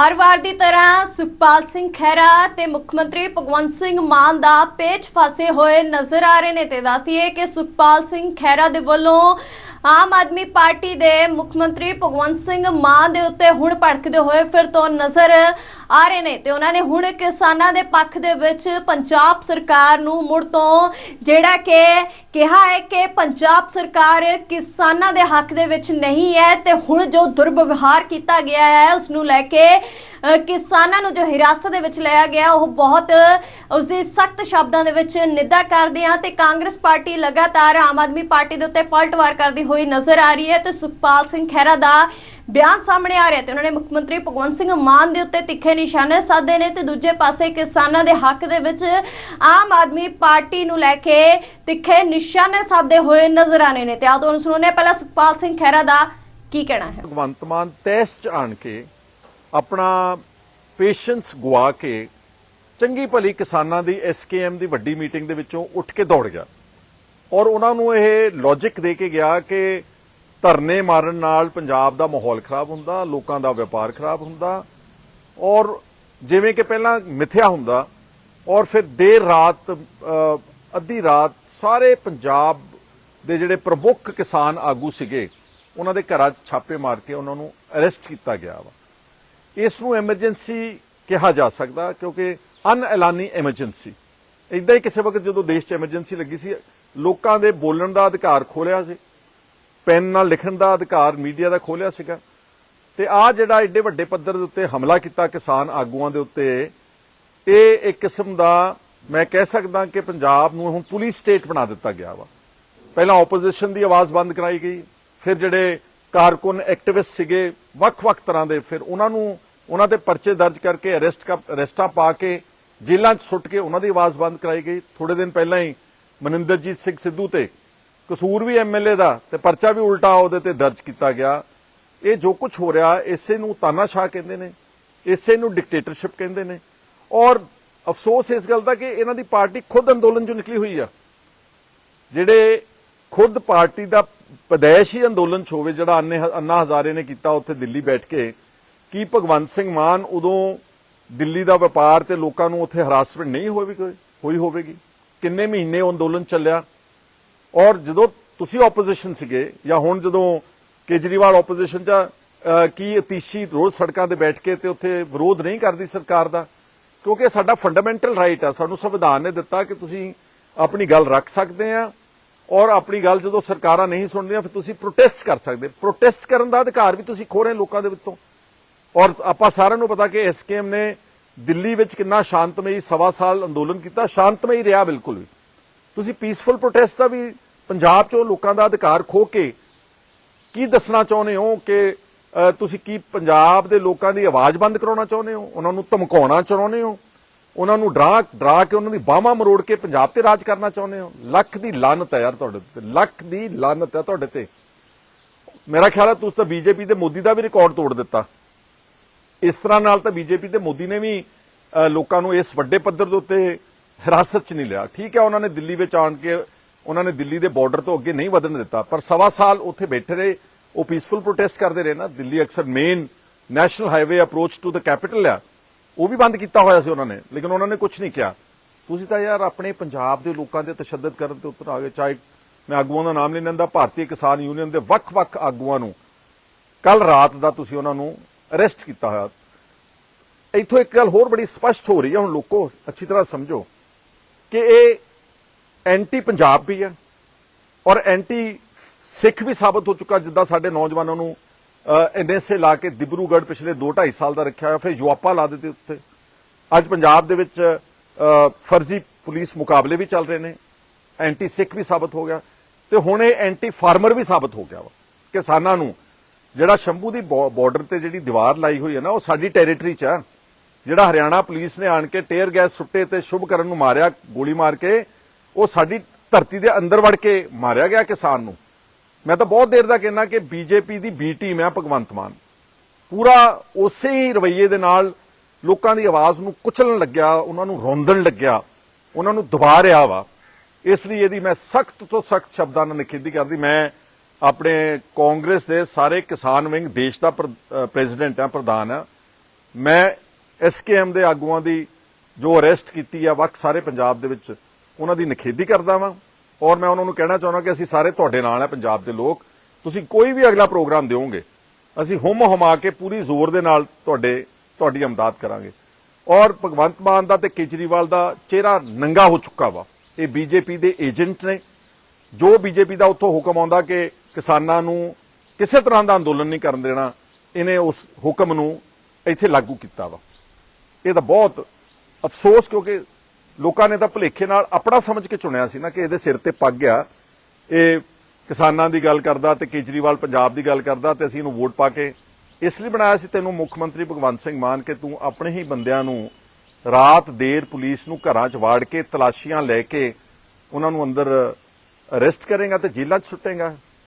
ਹਰ ਵਾਰ ਦੀ ਤਰ੍ਹਾਂ ਸੁਖਪਾਲ ਸਿੰਘ ਖਹਿਰਾ ਤੇ ਮੁੱਖ ਮੰਤਰੀ ਭਗਵੰਤ ਸਿੰਘ ਮਾਨ ਦਾ ਪੇਚ ਫਸੇ ਹੋਏ ਨਜ਼ਰ ਆ ਰਹੇ ਨੇ ਤੇ ਦੱਸੀਏ ਕਿ ਸੁਖਪਾਲ ਸਿੰਘ ਖਹਿਰਾ ਦੇ ਵੱਲੋਂ ਆਮ ਆਦਮੀ ਪਾਰਟੀ ਦੇ ਮੁੱਖ ਮੰਤਰੀ ਭਗਵੰਤ ਸਿੰਘ ਮਾਨ ਦੇ ਉੱਤੇ ਹੁਣ ਭੜਕਦੇ ਹੋਏ ਫਿਰ ਤੋਂ ਨਜ਼ਰ ਆ ਰਹੇ ਨੇ ਤੇ ਉਹਨਾਂ ਨੇ ਹੁਣ ਕਿਸਾਨਾਂ ਦੇ ਪੱਖ ਦੇ ਵਿੱਚ ਪੰਜਾਬ ਸਰਕਾਰ ਨੂੰ ਮੁੜ ਤੋਂ ਜਿਹੜਾ ਕਿ ਕਿਹਾ ਹੈ ਕਿ ਪੰਜਾਬ ਸਰਕਾਰ ਕਿਸਾਨਾਂ ਦੇ ਹੱਕ ਦੇ ਵਿੱਚ ਨਹੀਂ ਹੈ ਤੇ ਹੁਣ ਜੋ ਦੁਰਵਿਵਹਾਰ ਕੀਤਾ ਗਿਆ ਹੈ, ਉਸ ਨੂੰ ਲੈ ਕੇ ਕਿਸਾਨਾਂ ਨੂੰ ਜੋ ਹਿਰਾਸਤ ਦੇ ਵਿੱਚ ਲਿਆ ਗਿਆ, ਉਹ ਬਹੁਤ ਉਸ ਦੀ ਸਖਤ ਸ਼ਬਦਾਂ ਦੇ ਵਿੱਚ ਨਿੰਦਾ ਕਰਦੇ ਆ ਤੇ ਕਾਂਗਰਸ ਪਾਰਟੀ ਲਗਾਤਾਰ ਆਮ ਆਦਮੀ ਪਾਰਟੀ ਦੇ ਉੱਤੇ ਪਲਟਵਾਰ ਕਰਦੀ ਹੋਈ ਨਜ਼ਰ ਆ ਰਹੀ ਹੈ ਤੇ ਸੁਖਪਾਲ ਸਿੰਘ ਖਹਿਰਾ ਦਾ ਬਿਆਨ ਸਾਹਮਣੇ ਆ ਰਿਹਾ ਤੇ ਉਹਨਾਂ ਨੇ ਮੁੱਖ ਮੰਤਰੀ ਭਗਵੰਤ ਸਿੰਘ ਮਾਨ ਦੇ ਉੱਤੇ ਤਿੱਖੇ ਨਿਸ਼ਾਨੇ ਸਾਧੇ ਨੇ ਤੇ ਦੂਜੇ ਪਾਸੇ ਕਿਸਾਨਾਂ ਦੇ ਹੱਕ ਦੇ ਵਿੱਚ ਆਮ ਆਦਮੀ ਪਾਰਟੀ ਨੂੰ ਲੈ ਕੇ ਤਿੱਖੇ ਨਿਸ਼ਾਨੇ ਸਾਧੇ ਹੋਏ ਨਜ਼ਰ ਆਨੇ ਨੇ ਤੇ ਆਓ ਤੁਹਾਨੂੰ ਸੁਣਾਉਂਦੇ ਹਾਂ ਪਹਿਲਾਂ ਸੁਖਪਾਲ ਸਿੰਘ ਖਹਿਰਾ ਦਾ ਕੀ ਕਹਿਣਾ ਹੈ? ਭਗਵੰਤ ਮਾਨ ਤੈਸ ਚ ਆਣ ਕੇ ਆਪਣਾ ਪੇਸ਼ੈਂਸ ਗਵਾ ਕੇ ਚੰਗੀ ਭਲੀ ਕਿਸਾਨਾਂ ਦੀ ਐਸਕੇਐਮ ਦੀ ਵੱਡੀ ਮੀਟਿੰਗ ਦੇ ਵਿੱਚੋਂ ਉੱਠ ਕੇ ਦੌੜ ਗਿਆ। ਔਰ ਉਹਨਾਂ ਨੂੰ ਇਹ ਲੌਜੀਕ ਦੇ ਕੇ ਗਿਆ ਕਿ ਧਰਨੇ ਮਾਰਨ ਨਾਲ ਪੰਜਾਬ ਦਾ ਮਾਹੌਲ ਖਰਾਬ ਹੁੰਦਾ, ਲੋਕਾਂ ਦਾ ਵਪਾਰ ਖਰਾਬ ਹੁੰਦਾ, ਔਰ ਜਿਵੇਂ ਕਿ ਪਹਿਲਾਂ ਮਿਥਿਆ ਹੁੰਦਾ, ਔਰ ਫਿਰ ਦੇਰ ਰਾਤ ਅੱਧੀ ਰਾਤ ਸਾਰੇ ਪੰਜਾਬ ਦੇ ਜਿਹੜੇ ਪ੍ਰਮੁੱਖ ਕਿਸਾਨ ਆਗੂ ਸੀਗੇ, ਉਹਨਾਂ ਦੇ ਘਰਾਂ 'ਚ ਛਾਪੇ ਮਾਰ ਕੇ ਉਹਨਾਂ ਨੂੰ ਅਰੈਸਟ ਕੀਤਾ ਗਿਆ ਵਾ। ਇਸ ਨੂੰ ਐਮਰਜੈਂਸੀ ਕਿਹਾ ਜਾ ਸਕਦਾ ਕਿਉਂਕਿ ਅਨਐਲਾਨੀ ਐਮਰਜੈਂਸੀ। ਇਦਾਂ ਹੀ ਕਿਸੇ ਵਕਤ ਜਦੋਂ ਦੇਸ਼ 'ਚ ਐਮਰਜੈਂਸੀ ਲੱਗੀ ਸੀ, ਲੋਕਾਂ ਦੇ ਬੋਲਣ ਦਾ ਅਧਿਕਾਰ ਖੋਲਿਆ ਸੀ। ਪੈਨ ਨਾਲ ਲਿਖਣ ਦਾ ਅਧਿਕਾਰ ਮੀਡੀਆ ਦਾ ਖੋਲਿਆ ਸੀਗਾ। ਤੇ ਆ ਜਿਹੜਾ ਐਡੇ ਵੱਡੇ ਪੱਧਰ ਦੇ ਉੱਤੇ ਹਮਲਾ ਕੀਤਾ ਕਿਸਾਨ ਆਗੂਆਂ ਦੇ ਉੱਤੇ, ਇਹ ਇੱਕ ਕਿਸਮ ਦਾ ਮੈਂ ਕਹਿ ਸਕਦਾ ਕਿ ਪੰਜਾਬ ਨੂੰ ਹੁਣ ਪੁਲਿਸ ਸਟੇਟ ਬਣਾ ਦਿੱਤਾ ਗਿਆ ਵਾ। ਪਹਿਲਾਂ ਆਪੋਜੀਸ਼ਨ ਦੀ ਆਵਾਜ਼ ਬੰਦ ਕਰਾਈ ਗਈ, ਫਿਰ ਜਿਹੜੇ ਕਾਰਕੁਨ ਐਕਟਿਵਿਸਟ ਸੀਗੇ, ਵੱਖ-ਵੱਖ ਤਰ੍ਹਾਂ ਦੇ, ਫਿਰ ਉਹਨਾਂ ਨੂੰ, ਉਹਨਾਂ ਦੇ ਪਰਚੇ ਦਰਜ ਕਰਕੇ ਅਰੈਸਟ ਅਰੈਸਟਾਂ ਪਾ ਕੇ ਜੇਲ੍ਹਾਂ 'ਚ ਸੁੱਟ ਕੇ ਉਹਨਾਂ ਦੀ ਆਵਾਜ਼ ਬੰਦ ਕਰਾਈ ਗਈ। ਥੋੜੇ ਦਿਨ ਪਹਿਲਾਂ ਹੀ ਮਨਿੰਦਰਜੀਤ ਸਿੰਘ ਸਿੱਧੂ ਤੇ ਕਸੂਰ ਵੀ ਐਮਐਲਏ ਦਾ ਤੇ ਪਰਚਾ ਵੀ ਉਲਟਾ ਉਹਦੇ ਤੇ ਦਰਜ ਕੀਤਾ ਗਿਆ। ਇਹ ਜੋ ਕੁਝ ਹੋ ਰਿਹਾ, ਇਸੇ ਨੂੰ ਤਾਨਾਸ਼ਾਹ ਕਹਿੰਦੇ ਨੇ, ਇਸੇ ਨੂੰ ਡਿਕਟੇਟਰਸ਼ਿਪ ਕਹਿੰਦੇ ਨੇ। ਔਰ ਅਫਸੋਸ ਇਸ ਗੱਲ ਦਾ ਕਿ ਇਹਨਾਂ ਦੀ ਪਾਰਟੀ ਖੁਦ ਅੰਦੋਲਨ ਚੋਂ ਨਿਕਲੀ ਹੋਈ ਆ। ਜਿਹੜੇ ਖੁਦ ਪਾਰਟੀ ਦਾ ਪਦੈਸ਼ੀ ਅੰਦੋਲਨ ਚ ਹੋਵੇ, ਜਿਹੜਾ ਅੰਨੇ ਅੰਨਾ ਹਜ਼ਾਰੇ ਨੇ ਕੀਤਾ ਉੱਥੇ ਦਿੱਲੀ ਬੈਠ ਕੇ, ਕੀ ਭਗਵੰਤ ਸਿੰਘ ਮਾਨ ਉਦੋਂ ਦਿੱਲੀ ਦਾ ਵਪਾਰ ਤੇ ਲੋਕਾਂ ਨੂੰ ਉੱਥੇ ਹਰਾਸਮੈਂਟ ਨਹੀਂ ਹੋਈ ਹੋਈ ਹੋਵੇਗੀ? ਕਿੰਨੇ ਮਹੀਨੇ ਉਹ ਅੰਦੋਲਨ ਚੱਲਿਆ? ਔਰ ਜਦੋਂ ਤੁਸੀਂ ਆਪੋਜੀਸ਼ਨ ਸੀਗੇ, ਜਾਂ ਹੁਣ ਜਦੋਂ ਕੇਜਰੀਵਾਲ ਆਪੋਜੀਸ਼ਨ ਚ ਕੀ ਅਤੀਸ਼ੀ ਰੋਜ਼ ਸੜਕਾਂ ਤੇ ਬੈਠ ਕੇ ਤੇ ਉੱਥੇ ਵਿਰੋਧ ਨਹੀਂ ਕਰਦੀ ਸਰਕਾਰ ਦਾ? ਕਿਉਂਕਿ ਸਾਡਾ ਫੰਡਾਮੈਂਟਲ ਰਾਈਟ ਆ, ਸਾਨੂੰ ਸੰਵਿਧਾਨ ਨੇ ਦਿੱਤਾ ਕਿ ਤੁਸੀਂ ਆਪਣੀ ਗੱਲ ਰੱਖ ਸਕਦੇ ਆ ਔਰ ਆਪਣੀ ਗੱਲ ਜਦੋਂ ਸਰਕਾਰਾਂ ਨਹੀਂ ਸੁਣਦੀਆਂ, ਫਿਰ ਤੁਸੀਂ ਪ੍ਰੋਟੈਸਟ ਕਰ ਸਕਦੇ। ਪ੍ਰੋਟੈਸਟ ਕਰਨ ਦਾ ਅਧਿਕਾਰ ਵੀ ਤੁਸੀਂ ਖੋ ਰਹੇ ਲੋਕਾਂ ਦੇ ਵਿੱਚੋਂ। ਔਰ ਆਪਾਂ ਸਾਰਿਆਂ ਨੂੰ ਪਤਾ ਕਿ ਐਸਕੇਐਮ ਨੇ ਦਿੱਲੀ ਵਿੱਚ ਕਿੰਨਾ ਸ਼ਾਂਤਮਈ, ਸਵਾ ਸਾਲ ਅੰਦੋਲਨ ਕੀਤਾ, ਸ਼ਾਂਤਮਈ ਰਿਹਾ ਬਿਲਕੁਲ ਵੀ। ਤੁਸੀਂ ਪੀਸਫੁਲ ਪ੍ਰੋਟੈਸਟ ਦਾ ਵੀ ਪੰਜਾਬ 'ਚੋਂ ਲੋਕਾਂ ਦਾ ਅਧਿਕਾਰ ਖੋ ਕੇ ਕੀ ਦੱਸਣਾ ਚਾਹੁੰਦੇ ਹੋ ਕਿ ਤੁਸੀਂ ਕੀ ਪੰਜਾਬ ਦੇ ਲੋਕਾਂ ਦੀ ਆਵਾਜ਼ ਬੰਦ ਕਰਾਉਣਾ ਚਾਹੁੰਦੇ ਹੋ? ਉਹਨਾਂ ਨੂੰ ਧਮਕਾਉਣਾ ਚਾਹੁੰਦੇ ਹੋ? ਉਹਨਾਂ ਨੂੰ ਡਰਾ ਡਰਾ ਕੇ ਉਹਨਾਂ ਦੀ ਬਾਹਾਂ ਮਰੋੜ ਕੇ ਪੰਜਾਬ ਤੇ ਰਾਜ ਕਰਨਾ ਚਾਹੁੰਦੇ ਹੋ? ਲੱਖ ਦੀ ਲਾਨਤ ਹੈ ਯਾਰ ਤੁਹਾਡੇ ਤੇ, ਲੱਖ ਦੀ ਲਾਨਤ ਹੈ ਤੁਹਾਡੇ ਤੇ। ਮੇਰਾ ਖਿਆਲ ਹੈ ਤੁਸੀਂ ਤਾਂ ਬੀਜੇਪੀ ਤੇ ਮੋਦੀ ਦਾ ਵੀ ਰਿਕਾਰਡ ਤੋੜ ਦਿੱਤਾ। ਇਸ ਤਰ੍ਹਾਂ ਨਾਲ ਤਾਂ ਬੀਜੇਪੀ ਤੇ ਮੋਦੀ ਨੇ ਵੀ ਲੋਕਾਂ ਨੂੰ ਇਸ ਵੱਡੇ ਪੱਧਰ ਦੇ ਉੱਤੇ ਹਿਰਾਸਤ 'ਚ ਨਹੀਂ ਲਿਆ। ਠੀਕ ਹੈ, ਉਹਨਾਂ ਨੇ ਦਿੱਲੀ ਵਿੱਚ ਆਣ ਕੇ, ਉਹਨਾਂ ਨੇ ਦਿੱਲੀ ਦੇ ਬਾਰਡਰ ਤੋਂ ਅੱਗੇ ਨਹੀਂ ਵਧਣ ਦਿੱਤਾ, ਪਰ ਸਵਾ ਸਾਲ ਉੱਥੇ ਬੈਠੇ ਰਹੇ, ਉਹ ਪੀਸਫੁਲ ਪ੍ਰੋਟੈਸਟ ਕਰਦੇ ਰਹੇ ਨਾ। ਦਿੱਲੀ ਅਕਸਰ main national highway approach to the capital ਆ। ਉਹ ਵੀ ਬੰਦ ਕੀਤਾ ਹੋਇਆ ਸੀ ਉਹਨਾਂ ਨੇ, ਲੇਕਿਨ ਉਹਨਾਂ ਨੇ ਕੁਝ ਨਹੀਂ ਕਿਹਾ। ਤੁਸੀਂ ਤਾਂ ਯਾਰ ਆਪਣੇ ਪੰਜਾਬ ਦੇ ਲੋਕਾਂ ਦੇ ਤਸ਼ੱਦਦ ਕਰਨ ਤੇ ਉੱਤਰ ਆ ਗਏ, ਚਾਹੇ ਮੈਂ ਆਗੂਆਂ ਦਾ ਨਾਮ ਨਹੀਂ ਲੈਂਦਾ, ਭਾਰਤੀ ਕਿਸਾਨ ਯੂਨੀਅਨ ਦੇ ਵੱਖ-ਵੱਖ ਆਗੂਆਂ ਨੂੰ। ਕੱਲ ਰਾਤ ਦਾ ਤੁਸੀਂ ਉਹਨਾਂ ਨੂੰ ਅਰੈਸਟ ਕੀਤਾ ਹੋਇਆ। ਇੱਥੋਂ ਇੱਕ ਗੱਲ ਹੋਰ ਬੜੀ ਸਪਸ਼ਟ ਹੋ ਰਹੀ ਹੈ, ਹੁਣ ਲੋਕੋ, ਅੱਛੀ ਤਰ੍ਹਾਂ ਸਮਝੋ। ਕਿ ਇਹ ਐਂਟੀ ਪੰਜਾਬ ਵੀ ਹੈ ਔਰ ਐਂਟੀ ਸਿੱਖ ਵੀ ਸਾਬਤ ਹੋ ਚੁੱਕਾ ਜਿੱਦਾਂ ਸਾਡੇ ਨੌਜਵਾਨਾਂ ਨੂੰ ਐਨਐਸਏ ਲਾ ਕੇ ਦਿਬਰੂਗੜ੍ਹ ਪਿਛਲੇ 2.5 ਸਾਲ ਦਾ ਰੱਖਿਆ ਹੋਇਆ, ਫਿਰ ਯੁਆਪਾ ਲਾ ਦਿੱਤੇ ਉੱਤੇ ਅੱਜ ਪੰਜਾਬ ਦੇ ਵਿੱਚ ਫਰਜ਼ੀ ਪੁਲਿਸ ਮੁਕਾਬਲੇ ਵੀ ਚੱਲ ਰਹੇ ਨੇ, ਐਂਟੀ ਸਿੱਖ ਵੀ ਸਾਬਤ ਹੋ ਗਿਆ ਤੇ ਹੁਣ ਇਹ ਐਂਟੀ ਫਾਰਮਰ ਵੀ ਸਾਬਤ ਹੋ ਗਿਆ ਵਾ, ਕਿਸਾਨਾਂ ਨੂੰ। ਜਿਹੜਾ ਸ਼ੰਭੂ ਦੀ ਬਾਰਡਰ ਤੇ ਜਿਹੜੀ ਦੀਵਾਰ ਲਾਈ ਹੋਈ ਹੈ ਨਾ, ਉਹ ਸਾਡੀ ਟੈਰੀਟਰੀ 'ਚ ਆ। ਜਿਹੜਾ ਹਰਿਆਣਾ ਪੁਲਿਸ ਨੇ ਆਣ ਕੇ ਟੇਅਰ ਗੈਸ ਸੁੱਟੇ ਤੇ ਸ਼ੁਭਕਰਨ ਨੂੰ ਮਾਰਿਆ, ਗੋਲੀ ਮਾਰ ਕੇ, ਉਹ ਸਾਡੀ ਧਰਤੀ ਦੇ ਅੰਦਰ ਵੜ ਕੇ ਮਾਰਿਆ ਗਿਆ ਕਿਸਾਨ ਨੂੰ। ਮੈਂ ਤਾਂ ਬਹੁਤ ਦੇਰ ਦਾ ਕਹਿਣਾ ਕਿ ਬੀਜੇਪੀ ਦੀ ਬੀ ਟੀਮ ਹੈ ਭਗਵੰਤ ਮਾਨ। ਪੂਰਾ ਉਸੇ ਹੀ ਰਵੱਈਏ ਦੇ ਨਾਲ ਲੋਕਾਂ ਦੀ ਆਵਾਜ਼ ਨੂੰ ਕੁਚਲਣ ਲੱਗਿਆ, ਉਹਨਾਂ ਨੂੰ ਰੋਂਦਣ ਲੱਗਿਆ, ਉਹਨਾਂ ਨੂੰ ਦਬਾ ਰਿਹਾ ਵਾ। ਇਸ ਲਈ ਇਹਦੀ ਮੈਂ ਸਖਤ ਤੋਂ ਸਖਤ ਸ਼ਬਦਾਂ ਨਾਲ ਨਿਖੇਧੀ ਕਰਦੀ। ਮੈਂ ਆਪਣੇ ਕਾਂਗਰਸ ਦੇ ਸਾਰੇ ਕਿਸਾਨ ਵਿੰਗ, ਦੇਸ਼ ਦਾ ਪ੍ਰੈਜ਼ੀਡੈਂਟ ਆ, ਪ੍ਰਧਾਨ ਆ। ਮੈਂ ਐਸਕੇਐਮ ਦੇ ਆਗੂਆਂ ਦੀ ਜੋ ਅਰੈਸਟ ਕੀਤੀ ਆ ਵੱਖ ਸਾਰੇ ਪੰਜਾਬ ਦੇ ਵਿੱਚ, ਉਹਨਾਂ ਦੀ ਨਿਖੇਧੀ ਕਰਦਾ ਵਾਂ। ਔਰ ਮੈਂ ਉਹਨਾਂ ਨੂੰ ਕਹਿਣਾ ਚਾਹੁੰਦਾ ਕਿ ਅਸੀਂ ਸਾਰੇ ਤੁਹਾਡੇ ਨਾਲ ਆ, ਪੰਜਾਬ ਦੇ ਲੋਕ। ਤੁਸੀਂ ਕੋਈ ਵੀ ਅਗਲਾ ਪ੍ਰੋਗਰਾਮ ਦਿਓਗੇ, ਅਸੀਂ ਹੁਮ ਹੁਮਾ ਕੇ ਪੂਰੀ ਜ਼ੋਰ ਦੇ ਨਾਲ ਤੁਹਾਡੇ, ਤੁਹਾਡੀ ਅਮਦਾਦ ਕਰਾਂਗੇ। ਔਰ ਭਗਵੰਤ ਮਾਨ ਦਾ ਤੇ ਕੇਜਰੀਵਾਲ ਦਾ ਚਿਹਰਾ ਨੰਗਾ ਹੋ ਚੁੱਕਾ ਵਾ। ਇਹ ਬੀਜੇਪੀ ਦੇ ਏਜੰਟ ਨੇ। ਜੋ ਬੀਜੇਪੀ ਦਾ ਉੱਥੋਂ ਹੁਕਮ ਆਉਂਦਾ ਕਿ ਕਿਸਾਨਾਂ ਨੂੰ ਕਿਸੇ ਤਰ੍ਹਾਂ ਦਾ ਅੰਦੋਲਨ ਨਹੀਂ ਕਰਨ ਦੇਣਾ, ਇਹਨੇ ਉਸ ਹੁਕਮ ਨੂੰ ਇੱਥੇ ਲਾਗੂ ਕੀਤਾ ਵਾ। ਇਹ ਤਾਂ ਬਹੁਤ ਅਫਸੋਸ ਕਿਉਂਕਿ ਲੋਕਾਂ ਨੇ ਤਾਂ ਭੁਲੇਖੇ ਨਾਲ ਆਪਣਾ ਸਮਝ ਕੇ ਚੁਣਿਆ ਸੀ ਨਾ ਕਿ ਇਹਦੇ ਸਿਰ ਤੇ ਪੱਗ ਆ। ਇਹ ਕਿਸਾਨਾਂ ਦੀ ਗੱਲ ਕਰਦਾ ਤੇ ਕੇਜਰੀਵਾਲ ਪੰਜਾਬ ਦੀ ਗੱਲ ਕਰਦਾ ਤੇ ਅਸੀਂ ਇਹਨੂੰ ਵੋਟ ਪਾ ਕੇ ਇਸ ਲਈ ਬਣਾਇਆ ਸੀ ਤੈਨੂੰ ਮੁੱਖ ਮੰਤਰੀ ਭਗਵੰਤ ਸਿੰਘ ਮਾਨ ਕੇ ਤੂੰ ਆਪਣੇ ਹੀ ਬੰਦਿਆਂ ਨੂੰ ਰਾਤ ਦੇਰ ਪੁਲਿਸ ਨੂੰ ਘਰਾਂ 'ਚ ਵਾੜ ਕੇ ਤਲਾਸ਼ੀਆਂ ਲੈ ਕੇ ਉਹਨਾਂ ਨੂੰ ਅੰਦਰ ਅਰੈਸਟ ਕਰੇਗਾ ਤੇ ਜੇਲ੍ਹਾਂ 'ਚ ਸੁੱਟੇਗਾ।